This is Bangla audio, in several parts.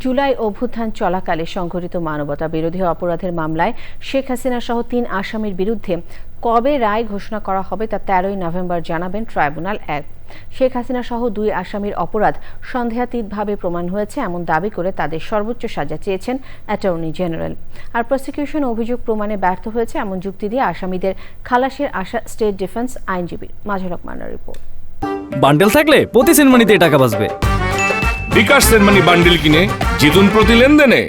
জুলাই অভ্যুত্থান চলাকালে সংঘটিত মানবতা বিরোধী অপরাধের মামলায় শেখ হাসিনা সহ তিন আসামির বিরুদ্ধে কবে রায় ঘোষণা করা হবে তা তেরোই নভেম্বর জানাবেন ট্রাইব্যুনাল এক। শেখ হাসিনা সহ দুই আসামির অপরাধ সন্দেহাতীতভাবে প্রমাণ হয়েছে এমন দাবি করে তাদের সর্বোচ্চ সাজা চেয়েছেন অ্যাটর্নি জেনারেল। আর প্রসিকিউশন অভিযোগ প্রমাণে ব্যর্থ হয়েছে এমন যুক্তি দিয়ে আসামিদের খালাসের আশা স্টেট ডিফেন্স আইনজীবী মাজহরক মান্নার রিপোর্ট। বান্ডেল থাকলে প্রতি সেনমানিতে টাকা বাঁচবে। বিকাশ সেনমানি বান্ডিল কিনে জিতুন প্রতি লেনদেনে।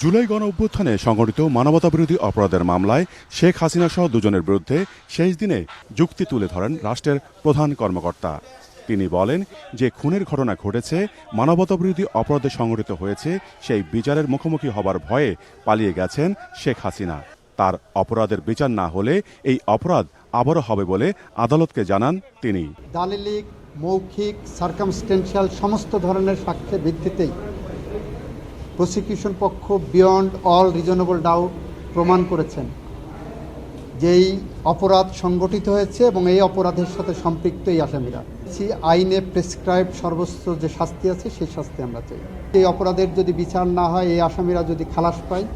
জুলাই গণ অভ্যুত্থানে সংঘটিত মানবতাবিরোধী অপরাধের মামলায় শেখ হাসিনা সহ দুজনের বিরুদ্ধে শেষ দিনে যুক্তি তুলে ধরেন রাষ্ট্রের প্রধান কর্মকর্তা। তিনি বলেন যে খুনের ঘটনা ঘটেছে মানবতাবিরোধী অপরাধে সংঘটিত হয়েছে সেই বিচারের মুখোমুখি হবার ভয়ে পালিয়ে গেছেন শেখ হাসিনা। তার অপরাধের বিচার না হলে এই অপরাধ আবারও হবে বলে আদালতকে জানান তিনি। দালিলিক মৌখিক সার্কামস্টেন্সিয়াল সমস্ত ধরনের সাক্ষ্যের ভিত্তিতেই প্রসিকিউশন পক্ষ বিয়ন্ড অল রিজনেবল ডাউট প্রমাণ করেছেন যেই অপরাধ সংগঠিত হয়েছে এবং এই অপরাধের সাথে সম্পৃক্ত এই আসামিরা। সি আইনে প্রেসক্রাইব সর্বোচ্চ যে শাস্তি আছে, সেই শাস্তি আমরা চাই। এই অপরাধের যদি বিচার না হয়, এই আসামিরা যদি খালাস পায়,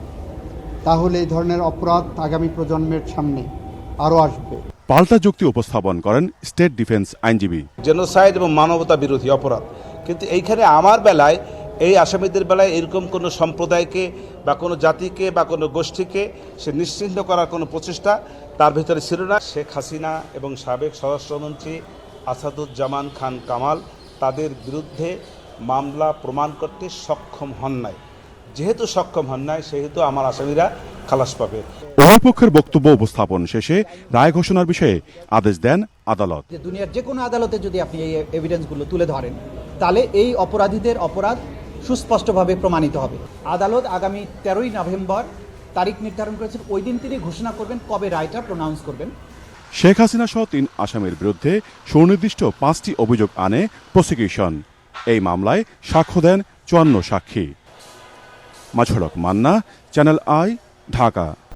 তাহলে এই ধরনের অপরাধ আগামী প্রজন্মের সামনে আরও আসবে। পাল্টা যুক্তি উপস্থাপন করেন স্টেট ডিফেন্স আইনজীবী। জেনোসাইড এবং মানবতা বিরোধী অপরাধ। কিন্তু এইখানে আমার বেলায়, এই আসামিদের বেলায় এরকম কোনো সম্প্রদায়কে বা কোনো জাতিকে বা কোনো গোষ্ঠীকে সে নিশ্চিহ্ন করার কোনো প্রচেষ্টা তার ভিতরে ছিল না। শেখ হাসিনা এবং সাবেক স্বরাষ্ট্রমন্ত্রী আসাদুজ্জামান খান কামাল তাদের বিরুদ্ধে মামলা প্রমাণ করতে সক্ষম হন নাই। যেহেতু সক্ষম হন নাই, সেহেতু আমার আসামিরা খালাস পাবে। উভয় পক্ষের বক্তব্য উপস্থাপন শেষে রায় ঘোষণার বিষয়ে আদেশ দেন আদালত। যে দুনিয়ার যে কোনো আদালতে যদি আপনি এই এভিডেন্সগুলো তুলে ধরেন তাহলে এই অপরাধীদের অপরাধ সুস্পষ্টভাবে প্রমাণিত হবে। আদালত আগামী তেরোই নভেম্বর তারিখ নির্ধারণ করেছেন ওই দিন তিনি ঘোষণা করবেন কবে রায়টা প্রনাউন্স করবেন। শেখ হাসিনা সহ তিন আসামির বিরুদ্ধে সুনির্দিষ্ট পাঁচটি অভিযোগ আনে প্রসিকিউশন এই মামলায় সাক্ষ্য দেন চুয়ান্ন সাক্ষী। মাঝড়ক মান্না চ্যানেল আই ঢাকা।